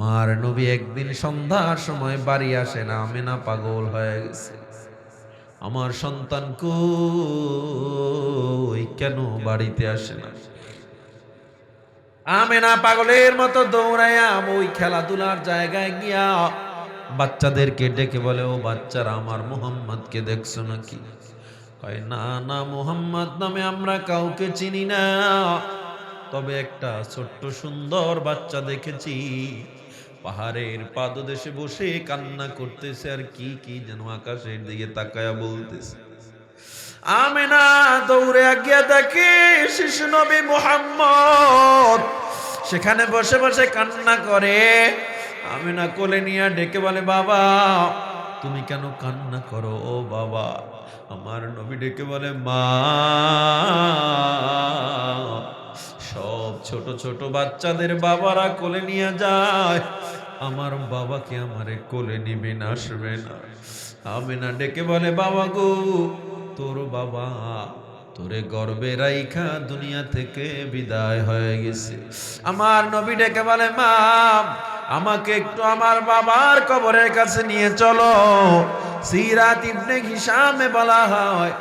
আমার নবী একদিন সন্ধ্যার সময় বাড়ি আসে না, আমেনা পাগল হয়ে গেছে। আমার সন্তান কই? কেন বাড়িতে আসে না? আমেনা পাগলের মতো দৌড়াইয়া ওই খেলাধুলার জায়গায় গিয়া বাচ্চাদেরকে ডেকে বলে, ও বাচ্চারা, আমার মোহাম্মদকে দেখছ নাকি? কয়, না না, মোহাম্মদ নামে আমরা কাউকে চিনি না। তবে একটা ছোট্ট সুন্দর বাচ্চা দেখেছি। পাহাড়ের পাদদেশে বসে কান্না করতেছে আর কি কি যেন আকাশের দিকে তাকায়া বলতেছে। আমেনা দৌড়ে গিয়ে দেখি শিশু নবী মোহাম্মদ সেখানে বসে বসে কান্না করে। আমেনা কোলে নিয়ে ডেকে বলে, বাবা, তুমি কেন কান্না করো, ও বাবা? আমার নবী ডেকে বলে, মা সব ছোট ছোট বাচ্চাদের বাবারা কোলে নিয়ে যায়। আমার বাবাকে আমারে কোলে নিবে না, আসবে না। আমি না ডেকে বলে, বাবা গো, তোর বাবা তোরে গর্বে রাইখা দুনিয়া থেকে বিদায় হয়ে গেছে। আমার নবী ডেকে বলে, মা, আমাকে একটু আমার বাবার কবরের কাছে নিয়ে চলো। সিরাত ইবনে হিসামে বলা হয়,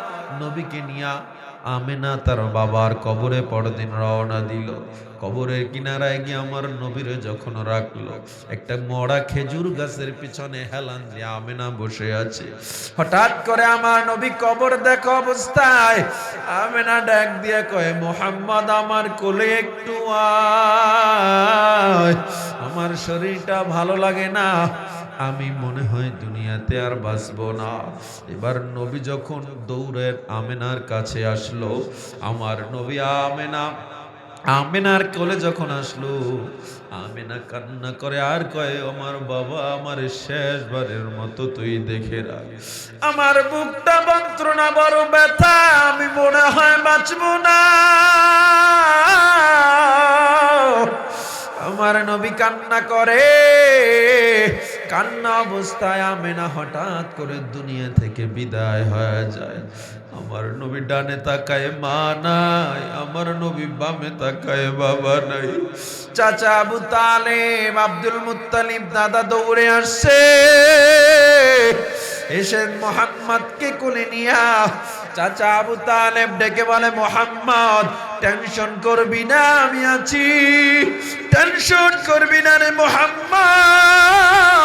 নবীকে নিয়া আমেনা তার বাবার কবরে পরদিন রওনা দিল। কবরের কিনারায় গিয়ে আমার নবীরে যখন রাখল, একটা মরা খেজুর গাছের পিছনে হেলান দিয়ে আমেনা বসে আছে। হঠাৎ করে আমার নবী কবর দেখো অবস্থায়। আমেনা ডাক দিয়ে কয়, মোহাম্মদ, আমার কোলে একটু আমার শরীরটা ভালো লাগে না। আমি মনে হয় দুনিয়াতে আর বাঁচবো না। এবার নবী যখন দৌড়ের আমেনার কাছে আসলো, আমার নবী আমেনা, আমেনার কোলে যখন আসলো, আমেনা কান্না করে আর কয়, আমার বাবা, আমার শেষবারের মতো তুই দেখে রাখ। আমার বুকটা যন্ত্রণা, বড় ব্যথা, আমি মনে হয় বাঁচবো না। আমার নবী কান্না করে কান্না অবস্থায় আমেনা হঠাৎ করে দুনিয়া থেকে বিদায় হয়ে যায়। আমার নবী ডানে তাকায়, মা নাই। আমার নবী বামে তাকায়, বাবা নাই। চাচা আবু তালেব, আব্দুল মুত্তালিব দাদা দৌড়ে আসছে। এসে মোহাম্মদকে কোলে নিয়া চাচা আবু তালেব ডেকে বলে, মোহাম্মদ, টেনশন করবি না, আমি আছি। টেনশন করবি না রে মোহাম্মদ।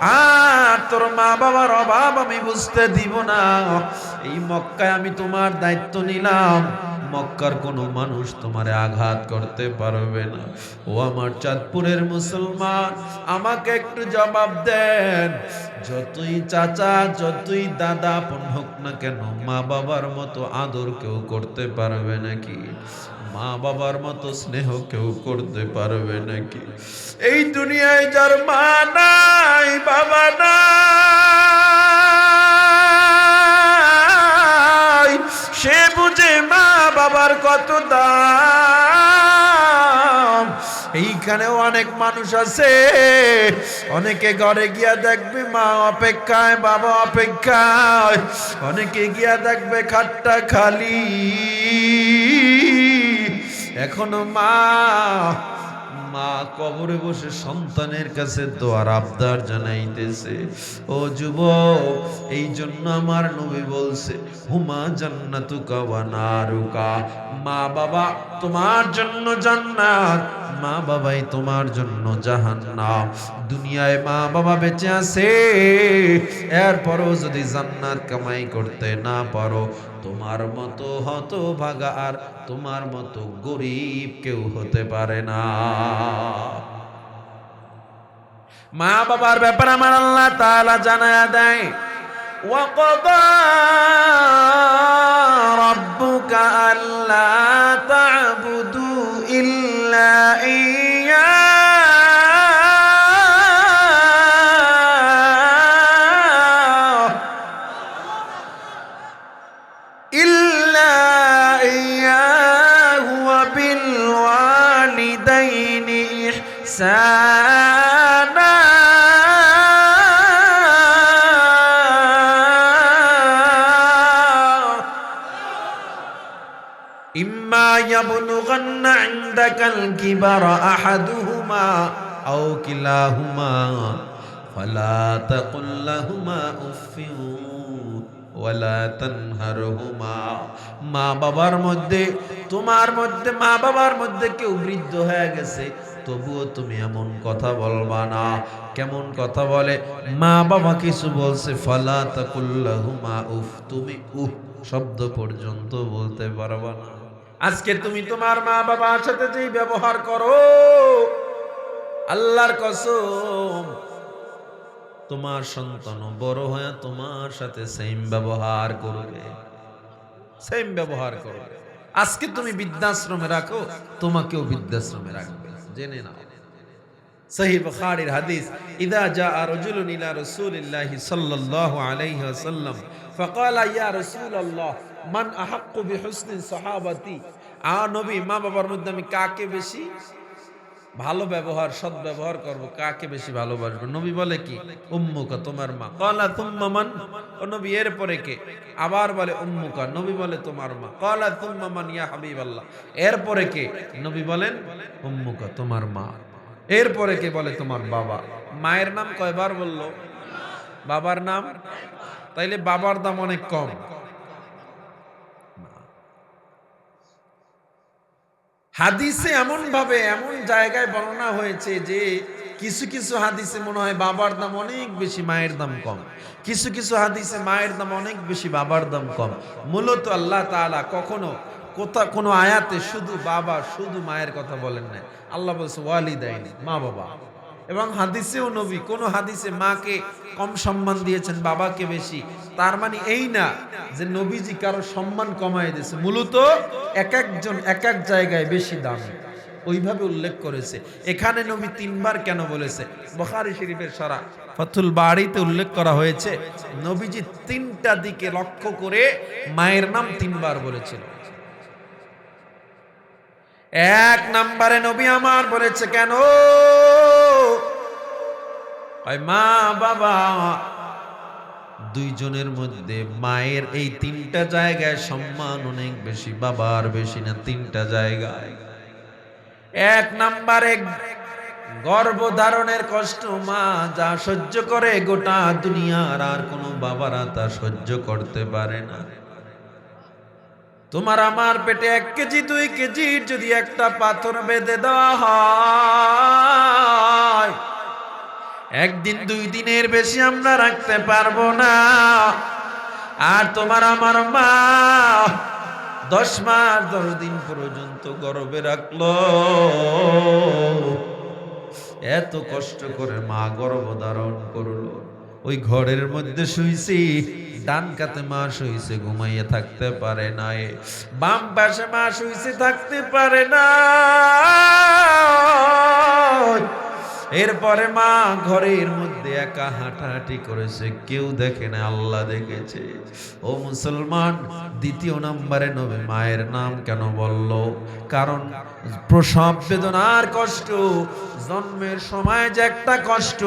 আর তোর মা বাবার অভাব আমি বুঝতে দিব না। এই মক্কায় আমি তোমার দায়িত্ব নিলাম। মক্কার কোনো মানুষ তোমারে আঘাত করতে পারবে না। ও আমার চাঁদপুরের মুসলমান, আমাকে একটু জবাব দেন। যতই চাচা, যতই দাদা, আপন হোক না কেন, মা বাবার মতো আদর কেউ করতে পারবে নাকি? মা বাবার মতো স্নেহ কেউ করতে পারবে নাকি? এই দুনিয়ায় যার মা নাই, বাবা নাই, সে বুঝে মা বাবার কত দাম। এইখানেও অনেক মানুষ আছে, অনেকে ঘরে গিয়া দেখবে মা অপেক্ষায়, বাবা অপেক্ষায়, অনেকে গিয়া দেখবে খাটটা খালি। এখনও মা মা কবরে বসে সন্তানের কাছে দোয়ার আবদার জানাইতেছে। ও যুব এই জন্য আমার নবী বলছে, হুমা জান্নাতুকা ওয়া নারুকা। মা বাবা, তোমার জন্য জান্নাত, মা বাবাই তোমার জন্য জাহান্নাম। দুনিয়ায় মা বাবা বেঁচে আছে, এরপরও যদি জান্নাত কামাই করতে না পারো, তোমার মতো হত ভাগা আর তোমার মতো গরিব কেউ হতে পারে না। মা বাবার ব্যাপারে আমার আল্লাহ তাআলা জানায়া দেয় وقضى ربك ألا تعبدوا إلا إياه তোমার মধ্যে, মা বাবার মধ্যে কেউ বৃদ্ধ হয়ে গেছে, তবুও তুমি এমন কথা বলবা না। কেমন কথা বলে? মা বাবা কিছু বলছে, ফালা তাকুল্লাহুমা উফ, তুমি উফ শব্দ পর্যন্ত বলতে পারবা না। আজকে তুমি তোমার মা বাবার সাথে যেই ব্যবহার করো, আল্লাহর কসম, তোমার সন্তান বড় হয়ে তোমার সাথে সেম ব্যবহার করবে। সেম ব্যবহার করবে। আজকে তুমি বৃদ্ধাশ্রমে রাখো, তোমাকেও বৃদ্ধাশ্রমে রাখবে। জেনে নাও। সহি বুখারীর হাদিস, ইদা জাআ রাজুলুন ইলা রাসূলিল্লাহি সাল্লাল্লাহু আলাইহি ওয়াসাল্লাম, ফাকালা ইয়া রাসূলুল্লাহ। মান আহাক্কু বি হুসনি সাহাবাতি। আ নবী, মা বাবার মধ্যে আমি কাকে বেশি ভালো ব্যবহার, সৎ ব্যবহার করব, কাকে বেশি ভালোবাসবো? নবী বলে কি? উম্মুকা, তোমার মা। কলা তুম্মা মান, ও নবী, এরপরে কে? আবার বলে উম্মুকা, নবী বলে তোমার মা। কলা তুম্মা মান, ইয়া হাবিব আল্লাহ এরপরে কে? নবী বলেন, উম্মুকা, তোমার মা। এরপরে কে বলে তোমার বাবা? মায়ের নাম কয়বার বলল? বাবার নাম? তাইলে বাবার দাম অনেক কম। হাদিসে এমন ভাবে এমন জায়গায় বর্ণনা হয়েছে যে কিছু কিছু হাদিসে মনে হয় বাবার দাম অনেক বেশি, মায়ের দাম কম। কিছু কিছু হাদিসে মায়ের দাম অনেক বেশি, বাবার দাম কম। মূলত আল্লাহ তাআলা কখনো কোথা, কোনো আয়াতে শুধু বাবা, শুধু মায়ের কথা বলেন না আল্লাহ বলছে দেয়নি মা বাবা এবং হাদিসেও নবী, কোন হাদিসে মাকে কম সম্মান দিয়েছেন, বাবাকে বেশি। তার মানে এই না যে নবীজি কারও সম্মান কমায় দিয়েছে। মূলত এক একজন, এক এক জায়গায় বেশি দামি। ওইভাবে উল্লেখ করেছে। এখানে নবী তিনবার কেন বলেছে? বখারি শরীফের সারা ফতুল বাড়িতে উল্লেখ করা হয়েছে, নবীজি তিনটা দিকে লক্ষ্য করে মায়ের নাম তিনবার বলেছিল। এক নাম্বারে নবী আমার বলেছে, কেন? মা, বাবা। দুইজনের মধ্যে মায়ের এই তিনটা জায়গায় সম্মান অনেক বেশি, বাবার বেশি না, তিনটা জায়গায়। এক নাম্বারে গর্ভধারণের কষ্ট, মা যা সহ্য করে গোটা দুনিয়ার আর কোনো বাবারা তা সহ্য করতে পারে না। তোমার আমার পেটে এক কেজি, দুই কেজি যদি একটা পাথর বেঁধে দেওয়া হয়। একদিন, দুই দিনের বেশি আমরা রাখতে পারব না। আর তোমার আমার মা দশ মাস, দশ দিন পর্যন্ত গর্বে রাখল। এত কষ্ট করে মা গর্ভ ধারণ করল। ওই ঘরের মধ্যে শুইছি, ডান কাতে মা শুইছে, ঘুমাইয়া থাকতে পারে না বাম পাশে মা শুইছে, থাকতে পারে না এরপরে মা ঘরের মধ্যে একা হাঁটাহাঁটি করেছে, কেউ দেখে না, আল্লাহ দেখেছে। ও মুসলমান, দ্বিতীয় নম্বরে নবে মায়ের নাম কেন বলল? কারণ প্রসব বেদনার কষ্ট জন্মের সময় যে একটা কষ্ট,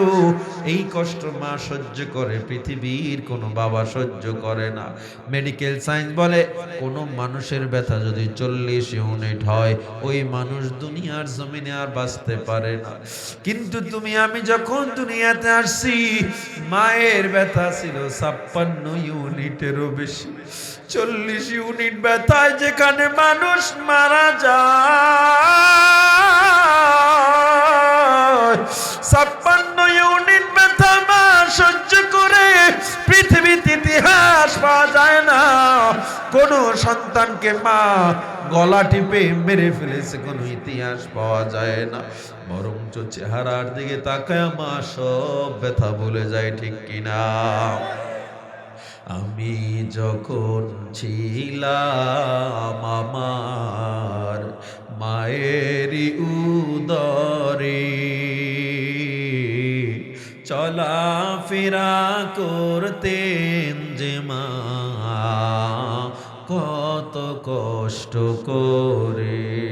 এই কষ্ট মা সহ্য করে। পৃথিবীর কোনো বাবা সহ্য করে না। মেডিকেল সায়েন্স বলে, কোনো মানুষের ব্যথা যদি চল্লিশ ইউনিট হয়, ওই মানুষ দুনিয়ার জমিনে আর বাঁচতে পারে না। কিন্তু তুমি, আমি যখন দুনিয়াতে আসছি, মায়ের ব্যথা ছিল ছাপ্পান্ন ইউনিটেরও বেশি। চল্লিশ ইউনিট ব্যথায় যেখানে মানুষ মারা যায়। ছাপ্পান্ন ইউনিট ব্যথা সহ্য করে পৃথিবীতে ইতিহাস পাওয়া যায় না। কোন সন্তানকে মা গলা টিপে মেরে ফেলেছে, কোনো ইতিহাস পাওয়া যায় না। বরঞ্চ চেহারার দিকে তাকায় মা সব ব্যথা ভুলে যায়, ঠিক কিনা? আমি যখন ছিলাম আমার মায়েরই উদরে চলাফেরা করতেন যে মা। কত কষ্ট করে।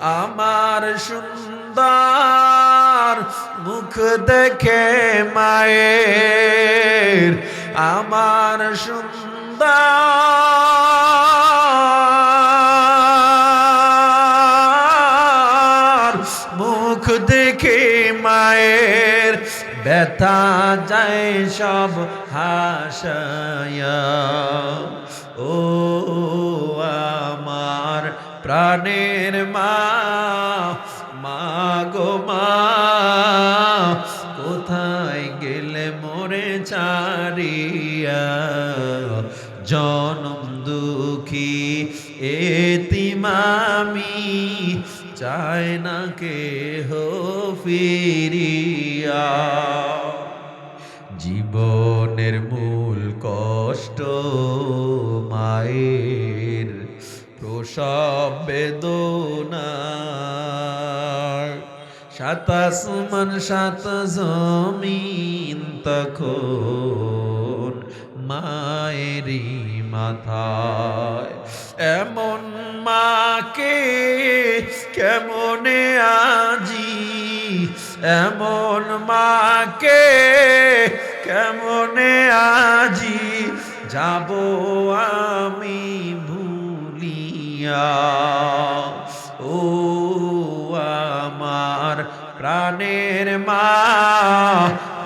আমার সুন্দর মুখ দেখে মায়ের। আমার সুন্দর ব্যথা যায় সব হাসায়া। ও আমার প্রাণের মা মা গো মা, কোথায় গেলে মোরে চারিয়া জনম দুঃখী এতিমামি, চায় না কে জীবনের মূল কষ্ট, মায়ের প্রসব বেদনা সাত আসমান, সাত জমিন তখন মায়েরই মাথায়। এমন মাকে কেমনে আজি? এমন মাকে কেমনে আজি যাব আমি ভুলিয়া? ও আমার প্রাণের মা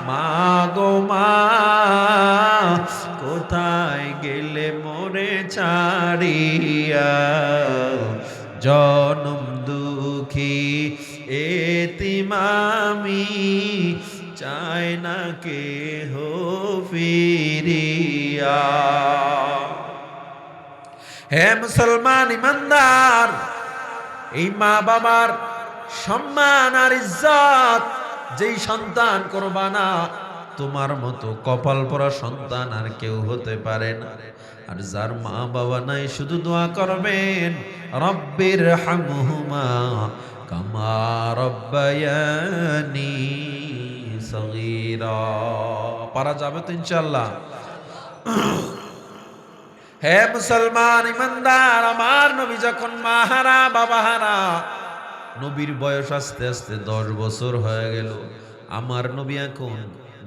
মা গো মা, কোথায় গেলে মোরে ছাড়িয়া? জনম দুঃখী এতিমামি চায় না কে হো ফিরিয়া। হে মুসলমান ইমানদার, এই মা বাবার সম্মান আর ইজ্জত, যেই সন্তান করবা না, তোমার মতো কপাল পরা সন্তান আর কেউ হতে পারে না। আর যার মা বাবা নাই, শুধু দোয়া করবেন, রব্বির হামহুমা কামা রব্বায়ানি। পারা যাবে তো হে মুসলমান ইমানদার, আমার নবী যখন মাহারা, বাবাহারা, নবীর বয়স আস্তে আস্তে দশ বছর হয়ে গেল। আমার নবী এখন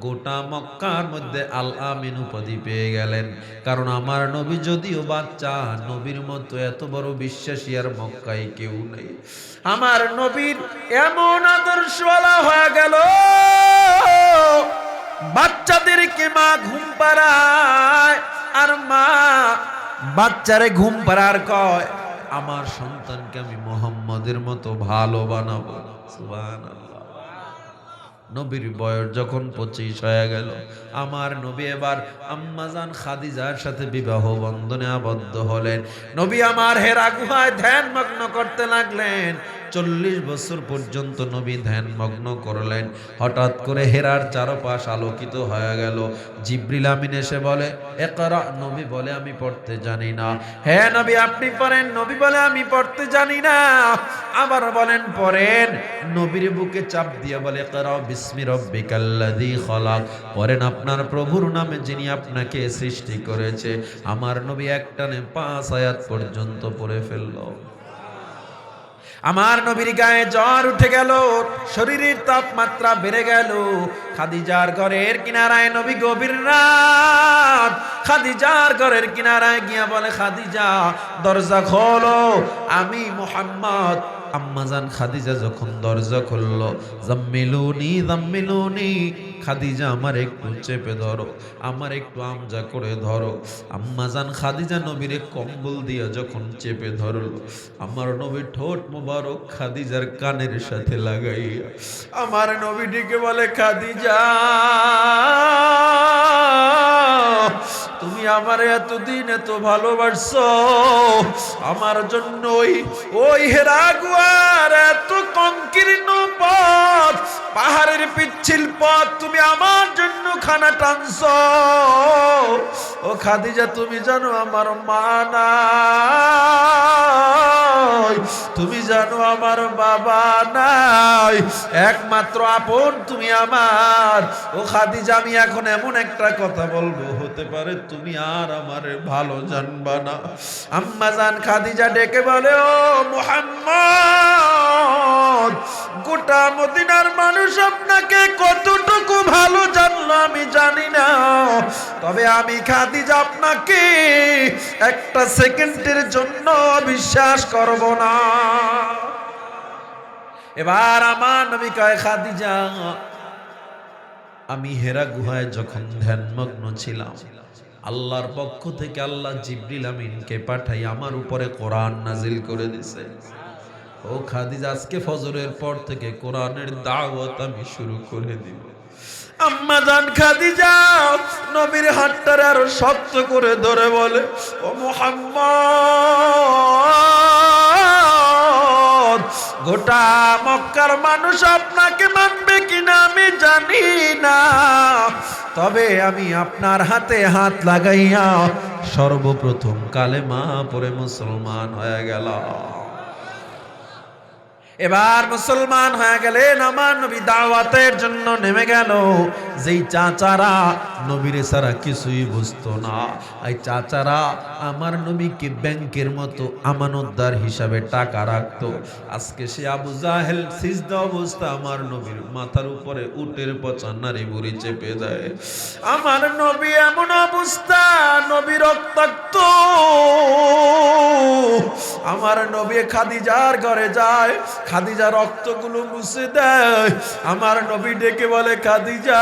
গোটা মক্কার মধ্যে আল আমিন উপাধি পেয়ে গেলেন। কারণ আমার নবী যদিও বাচ্চা, নবীর মতো এত বড় বিশ্বাসী আর মক্কায় কেউ নেই। আমার নবীর এমন আদর্শওয়ালা হয়ে গেল। বাচ্চাদেরকে মা ঘুম পাড়ায়, আর মা বাচ্চারে ঘুম পাড়ার কয়, আমার সন্তানকে আমি মোহাম্মদের মতো ভালো বানাবো। নবীর বয়স যখন পঁচিশ হয়ে গেল, আমার নবী এবার আম্মাজান খাদিজার সাথে বিবাহ বন্ধনে আবদ্ধ হলেন। নবী আমার হেরা গুহায় ধ্যান মগ্ন করতে লাগলেন। চল্লিশ বছর পর্যন্ত নবী ধ্যান মগ্ন করলেন। হঠাৎ করে হেরার চারপাশ আলোকিত হয়ে গেল। জিব্রিল আমিন এসে বলে, একরা নবী বলে, আমি পড়তে জানি না। হ্যাঁ নবী, আপনি পড়েন। নবী বলে, আমি পড়তে জানি না। আবার বলেন, পড়েন। নবীর বুকে চাপ দিয়ে বলে করাও বিস্মি রব্বিকাল্লাযী খলাক। পড়েন আপনার প্রভুর নামে যিনি আপনাকে সৃষ্টি করেছে। আমার নবী একটানে পাঁচ আয়াত পর্যন্ত পড়ে ফেলল। আমার নবীর গায়ে জ্বর উঠে গেল, শরীরের তাপমাত্রা বেড়ে গেল। খাদিজার ঘরের কিনারায় নবী গভীর রাত। খাদিজার ঘরের কিনারায় গিয়া বলে, খাদিজা, দরজা খোলো। আমি মোহাম্মদ, আম্মাজান খাদিজা যখন দরজা খুললো, জাম্মিলুনি জাম্মিলুনি। খাদিজা আমার একটু চেপে ধরো, আমার একটু আমজা করে ধরো। আম্মাজান খাদিজা নবীরে কম্বল দিয়া যখন চেপে ধরল, আমার নবী ঠোঁট মোবারক খাদিজার কানের সাথে লাগাইয়া, আমার নবীটিকে বলে, খাদিজা! আমার এতদিন এত ভালোবাসছো, আমার জন্য ওই ওই হেরাগুয়ার এত সংকীর্ণ পথ, পাহাড়ের পিচ্ছিল পথ তুমি আমার জন্য খানা টানছ। ও খাদিজা, তুমি জানো আমার মা নাই তুমি জানো আমার বাবা নাই। একমাত্র আপন তুমি আমার। ও খাদিজা, আমি এখন এমন একটা কথা বলব, হতে পারে তুমি আর আমার ভালো জানবা না। আম্মা জান খাদিজা ডেকে বলে, ও মোহাম্মদ, গোটা মদিনার মানুষ আপনাকে কতটুকু ভালো জানলো আমি জানি না। তবে আমি খাদিজা আপনাকে একটা সেকেন্ডের জন্য বিশ্বাস করব না। এবার আমার নবী কয়, খাদিজা, আমি হেরা গুহায় যখন ধ্যানমগ্ন ছিলাম, আল্লাহর পক্ষ থেকে আল্লাহ জিবরিল আমিনকে পাঠাই আমার উপরে কোরআন নাজিল করে দিছে। ও খাদিজা, আজকে ফজরের পর থেকে কোরআনের দাওয়াত আমি শুরু করে দিব। আম্মা জান খাদিজা, নবীর হাতটারে আরও শক্ত করে ধরে বলে, ও মোহাম্মদ, গোটা মক্কার মানুষ আপনাকে মানবে কিনা আমি জানি না। তবে আমি আপনার হাতে হাত লাগাইয়া সর্বপ্রথম কালেমা পরে মুসলমান হয়ে গেলাম। এবার মুসলমান হয়ে গেলেন আমার নবী দাওয়াতের জন্য নেমে গেল। যেই চাচারা নবীর সারা কিছুই বুঝতো না। এই চাচারা, আমার নবীকে ব্যাংকের মতো আমানতদার হিসাবে টাকা রাখতো। আজকে সে আবু জাহেল সিজদা অবস্থা আমার নবীর মাথার উপরে উটের পচা নারী বুড়ি চেপে দেয় আমার নবী এমন অবস্থা, নবী রক্তাক্ত। আমার নবী খাদিজার ঘরে যায়, খাদিজা রক্তগুলো মুছে দেয়। আমার নবী ডেকে বলে, খাদিজা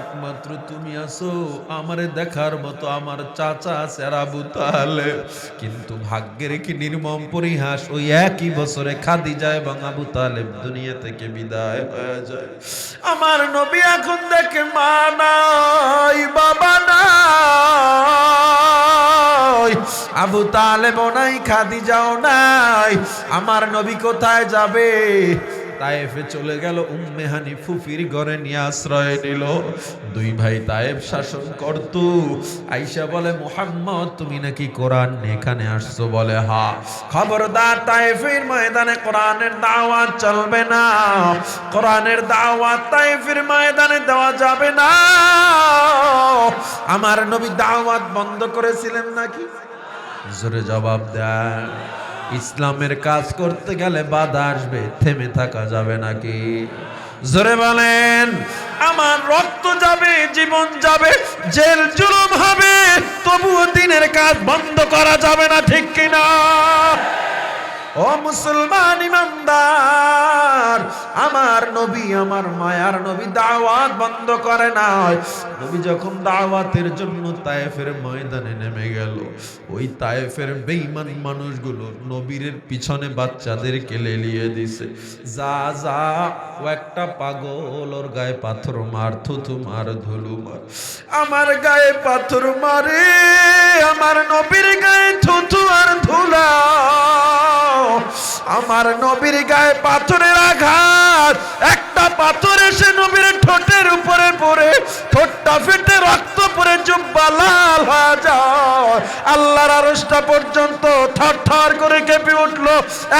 একমাত্র তুমি আসো আমারে দেখার মতো আমার চাচা আছে আর তালেব কিন্তু ভাগ্যের কি নির্মম পরিহাস, ওই একই বছরে খাদিজা এবং আবু তালেব দুনিয়া থেকে বিদায় হয়ে যায়। আমার নবী এখন দেখে মা নাই, বাবা নাই। আবু তালেব নাই খাদি যাও নাই। আমার নবী কোথায় যাবে? তায়েফে চলে গেল, উম্মে হানি ফুফির ঘরে নিয়ে আশ্রয় নিল। দুই ভাই তায়েফ শাসন করত। আইসা বলে, মুহাম্মদ, তুমি নাকি কোরআন এখানে আসছো? বলে, হা। খবরদার তায়েফের ময়দানে কোরআনের দাওয়াত চলবে না। কোরআনের দাওয়াত তায়েফের ময়দানে দেওয়া যাবে না। আমার নবী দাওয়াত বন্ধ করেছিলেন নাকি? জোরে জবাব দেয় ইসলামের কাজ করতে গেলে বাধা আসবে, থেমে থাকা যাবে নাকি? জোরে বলেন, আমার রক্ত যাবে, জীবন যাবে, জেল জুলুম হবে, তবুও দিনের কাজ বন্ধ করা যাবে না, ঠিক কিনা? ও মুসলমান ইমানদার আমার নবী, আমার মায়ার নবী দাওয়াত বন্ধ করে নাই। নবী যখন দাওয়াতের জন্য তায়েফের ময়দানে নেমে গেল, ওই তায়েফের বেঈমান মানুষগুলো নবীর পিছনে বাচ্চাদেরকে লেলিয়ে দিছে। যা যা, ও একটা পাগল, ওর গায়ে পাথর মার থুতু মার, ধুলু মার। আমার গায়ে পাথর মারে, আমার নবীর গায়ে থুতু আর ধুলা আমার নবীর গায়ে পাথরের আঘাত একটা পাথর এসে নবীর ঠোঁটের উপরে পড়ে, ঠোঁটটা ফেটে রক্ত পরে জুব্বা লাল হয়ে যায়। আল্লাহর আরশটা পর্যন্ত থর থর করে কেঁপে উঠল।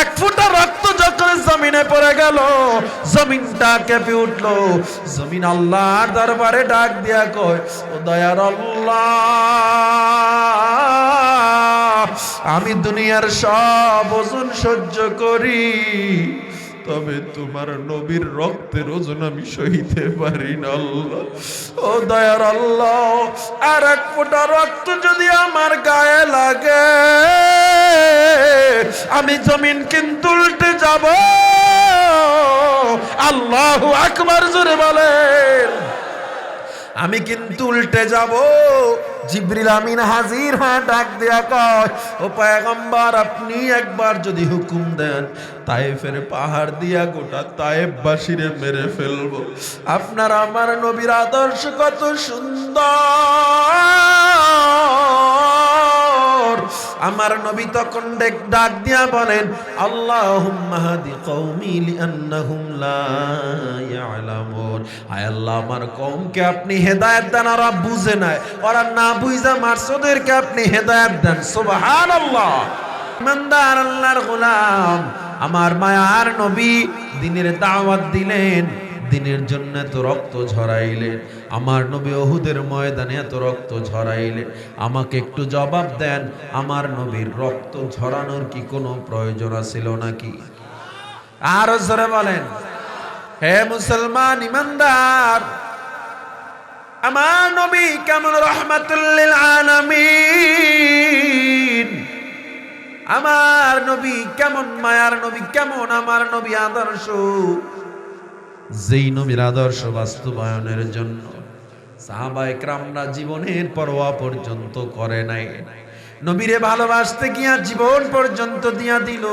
এক ফোঁটা রক্ত যখন জমিনে পড়ে গেল, জমিনটা কেঁপে উঠল। জমিন আল্লাহর দরবারে ডাক দিয়া কয়, ও দয়ার আল্লাহ, আমি দুনিয়ার সব ওজন সহ্য করি। তবে তোমার নবীর রক্তের ওজন আমি সহিতে পারি না, আল্লাহ। ও দয়ার আল্লাহ, আর এক ফোঁটা রক্ত যদি আমার গায়ে লাগে, আমি জমিন কিন্তু উল্টে যাব। আল্লাহ আকবার, জোরে বলেন। আমি কিন্তু উল্টে যাব। জিব্রিল আমিন হাজির হ্যাঁ ডাক দেয়া কয়, ও পায়গম্বর, আপনি একবার যদি হুকুম দেন, তায়েফের পাহাড় দিয়া গোটা তায়েফবাসীরে মেরে ফেলব। আপনার আমার নবীর আদর্শ কত সুন্দর! আমার নবী তখন ডেক দিয়া বলেন, আল্লাহুম্মা হাদি কওমি লিআন্নাহুম লা ইয়ালামুন। আয় আল্লাহ, আমার কওমকে আপনি হেদায়েত দেন, ওরা বুঝে নাই ওরা না বুঝা মারসুদেরকে আপনি হেদায়েত দেন, সুবহানাল্লাহ। ইমানদার আল্লাহর গোলাম, আমার মায়ার নবী দিনের দাওয়াত দিলেন, দিনের জন্য তো রক্ত ঝরাইলেন। আমার নবী ওহুদের ময়দানে এত রক্ত ঝরাইলেন আমাকে একটু জবাব দেন, আমার নবীর রক্ত ঝরানোর কি কোনো প্রয়োজন ছিল নাকি? আর জোরে বলেন, হে মুসলমান ইমানদার, আমার নবী কেমন রহমাতুল্লিল আলামিন? আমার নবী কেমন, মায়ার নবী কেমন, আমার নবী আদর্শ? যেই নবীর আদর্শ বাস্তবায়নের জন্য সাহাবায়ে ক্রামরা জীবনের পরোয়া পর্যন্ত করে নাই। নবীরে ভালোবাসতে গিয়া জীবন পর্যন্ত দিয়া দিল।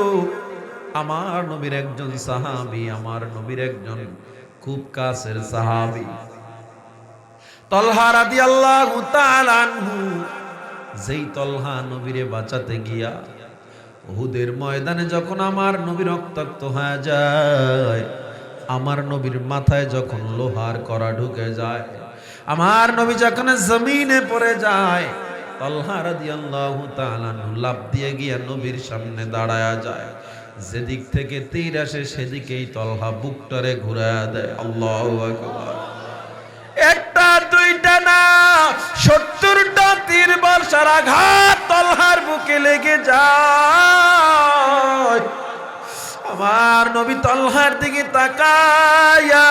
আমার নবীর একজন সাহাবী, আমার নবীর একজন খুব কাছের সাহাবী। তলহা তাআলা আনহু, যেই তলহা নবীরে বাঁচাতে গিয়া উহুদের ময়দানে যখন আমার নবী রক্তাক্ত হয়ে যায়, আমার নবীর মাথায় যখন লোহার করা ঢুকে যায় আমার নবী যখন জমিনে পড়ে যায় তলহা রাদিয়াল্লাহু তাআলা লাফ দিয়ে গিয়া নবীর সামনে দাঁড়ায়া যায়। যেদিক থেকে তীর আসে সেদিকেই তলহা বুকটারে ঘুরায়া দেয়। আল্লাহু আকবার। একটা, দুইটা না, সত্তরটা তীর বর্ষার আঘাত তলহার বুকে লেগে যায়। আমার নবী তলহার দিকে তাকায়া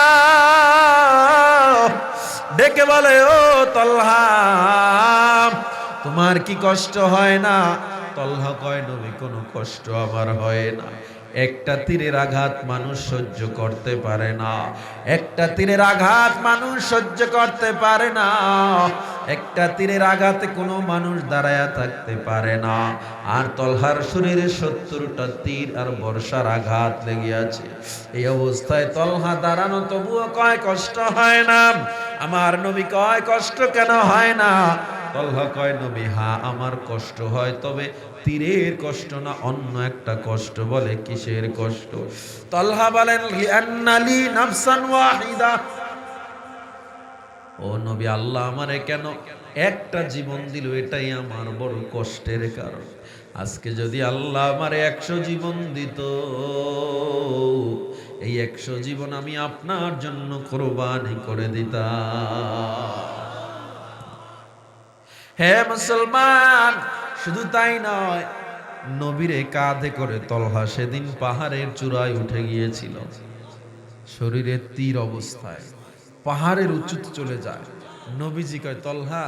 ডেকে বলে, ও তল্হা, তোমার কি কষ্ট হয় না? তলহা কয়, নবী, কোনো কষ্ট আমার হয় না। একটা তীরের আঘাত মানুষ সহ্য করতে পারে না। একটা তীরের আঘাত মানুষ সহ্য করতে পারে না। একটা তীরের আঘাতে কোনো মানুষ দাঁড়ায়া থাকতে পারে না। আর তলহার শরীরে সত্তরটা তীর আর বর্ষার আঘাত লেগে আছে। এই অবস্থায় তলহা দাঁড়ানো তবুও কয় কষ্ট হয় না। আমার নবী কয় কষ্ট কেন হয় না? তলহা কয়, নবী হা আমার কষ্ট হয়, তবে তীরের কষ্ট না অন্য একটা কষ্ট বলে কিসের কষ্ট? তলহা বলেন লিআন্নালি নাফসান ওয়াহিদা। ও নবী, আল্লাহ আমারে কেন একটা জীবন দিল? এটাই আমার বড় কষ্টের কারণ। আজকে যদি আল্লাহ আমারে একশো জীবন দিত, এই একশো জীবন আমি আপনার জন্য কোরবানি করে দিতাম। হে মুসলমান শুধু তাই নয়, নবীরে কাঁধে করে তলহা সেদিন পাহাড়ের চূড়ায় উঠে গিয়েছিল। শরীরে তীর অবস্থায় পাহাড়ের উঁচুতে চলে যায়। নবীজি কয়, তলহা,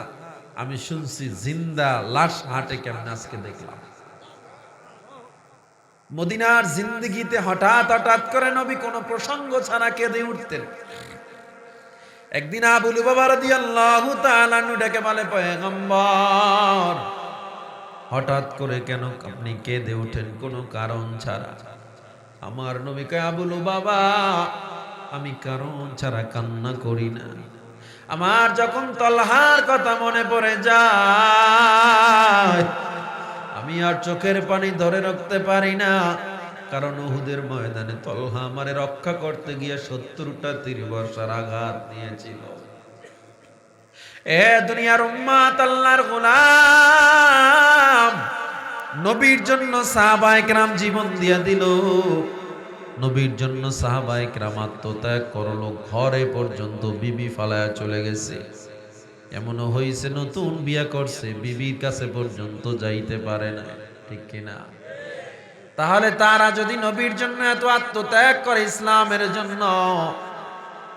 আমি শুনছি জিন্দা লাশ হাটে কেমন আজকে দেখলাম। মদিনার জিন্দগিতে হঠাৎ হঠাৎ করে নবী কোনো প্রসঙ্গ ছাড়া কেঁদে উঠতেন। একদিন আবুল বাবা রাদিয়াল্লাহু তাআলা নু ডেকে বলে, পয়গম্বর হঠাৎ করে কেন আপনি কেঁদে ওঠেন কোনো কারণ ছাড়া? আমার নবী কয়, আবুল বাবা, আমি কারণ ছাড়া কান্না করি না। আমার যখন তলহার কথা মনে পড়ে যায়, আমি আর চোখের পানি ধরে রাখতে পারি না। কারণ উহুদের ময়দানে তলহা আমারে রক্ষা করতে গিয়ে সত্তরটা তীর বর্ষার আঘাত নিয়েছিল। এ দুনিয়ার উম্মাত আল্লাহর গোলাম। নবীর জন্য সাহাবায়ে কেরাম জীবন দিয়া দিল। নবীর জন্য সাহাবায়ে কেরাম আত্মত্যাগ করল, ঘরে পর্যন্ত বিবি ফালায়া চলে গেছে। এমনও হয়েছে নতুন বিয়া করছে, বিবির কাছে পর্যন্ত যাইতে পারে না, ঠিক কিনা? তাহলে তারা যদি নবীর জন্য এত আত্মত্যাগ করে ইসলামের জন্য,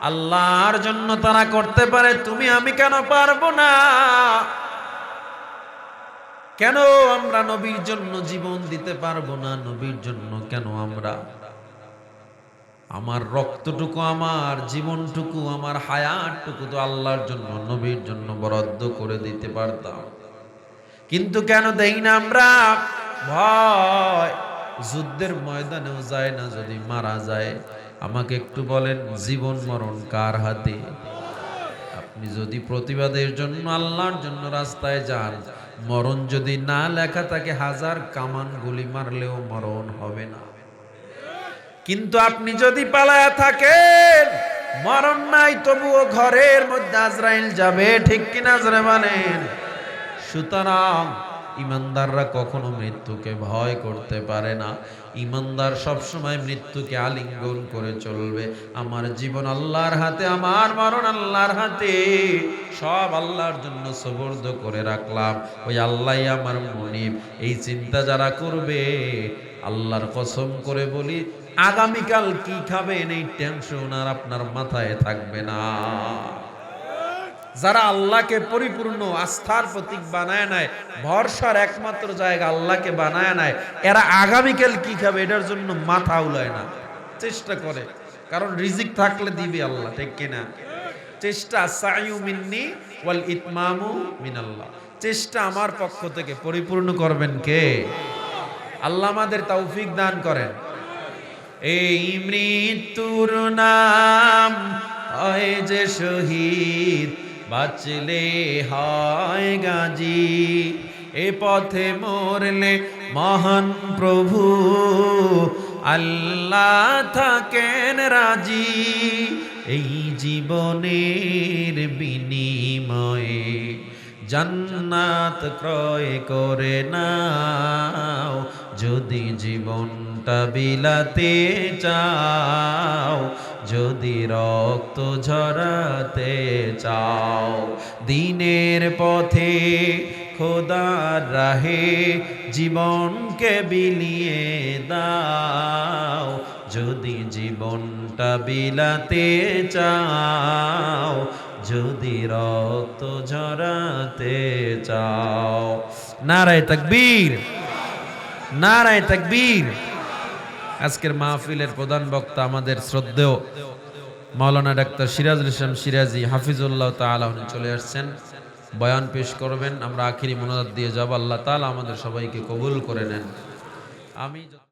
আল্লাহর জন্য তারা করতে পারে, তুমি আমি কেন পারব না? কেন আমরা নবীর জন্য জীবন দিতে পারব না? নবীর জন্য কেন আমরা? আমার রক্তটুকু আমার, জীবনটুকু আমার হায়াতটুকু তো আল্লাহর জন্য, নবীর জন্য বরাদ্দ করে দিতে পারতাম। কিন্তু কেন দেই না আমরা? ভয়। যুদ্ধের ময়দানেও যায় না, যদি মারা যায়। আমাকে একটু বলেন, জীবন মরণ কার হাতে? আপনি যদি প্রতিবাদের জন্য আল্লাহর জন্য রাস্তায় যান, মরণ যদি না লেখা থাকে, হাজার কামান গুলি মারলেও মরণ হবে না। কিন্তু আপনি যদি পালায় থাকেন, মরণ নাই, তবুও ঘরের মধ্যে আজরাইল যাবে, ঠিক কিনা জরে মানেন সুতরাং ইমানদাররা কখনো মৃত্যুকে ভয় করতে পারে না। ইমানদার সবসময় মৃত্যুকে আলিঙ্গন করে চলবে। আমার জীবন আল্লাহর হাতে, আমার মরণ আল্লাহর হাতে। সব আল্লাহর জন্য সবর্দ করে রাখলাম। ওই আল্লাহ আমার মনিব। এই চিন্তা যারা করবে, আল্লাহর কসম করে বলি, আগামীকাল কি খাবেন এই টেনশন আর আপনার মাথায় থাকবে না। যারা আল্লাহকে পরিপূর্ণ আস্থার প্রতীক বানায় নেয় ভরসার একমাত্র জায়গা আল্লাহকে বানায় নেয় এরা আগামীকাল কি খাবে এটার জন্য মাথা উলায় না। চেষ্টা করে, কারণ রিজিক থাকলে দিবে আল্লাহ, ঠিক কিনা? চেষ্টা সাইউ মিন্নি ওয়াল ইতমামু মিনাল্লাহ। চেষ্টা আমার পক্ষ থেকে পরিপূর্ণ করবেন কে? আল্লাহ আমাদের তৌফিক দান করেন। এই মৃত্যুর নাম হয় যে শহীদ বাঁচলে হয় গাজী, এ পথে মরলে মহান প্রভু। আল্লাহ থাকেন রাজি এই জীবনের বিনিময়ে। জান্নাত ক্রয় করে নাও, যদি জীবনটা বিলাতে চাও যদি রক্ত ঝরাতে চাও, দিনের পথে খোদার রাহে জীবনকে বিলিয়ে দাও। যদি জীবনটা বিলাতে চাও, যদি রক্ত ঝরাতে চাও। নারায় তাকবীর নারায় তাকবীর। আজকের মাহফিলের প্রধান বক্তা আমাদের শ্রদ্ধেয় মাওলানা ডাক্তার সিরাজুল ইসলাম সিরাজি হাফিজুল্লাহ তালা উনি চলে আসছেন। বয়ান পেশ করবেন, আমরা আখিরি মনোজাত দিয়ে যাব। আল্লাহ তালা আমাদের সবাইকে কবুল করে নেন। আমি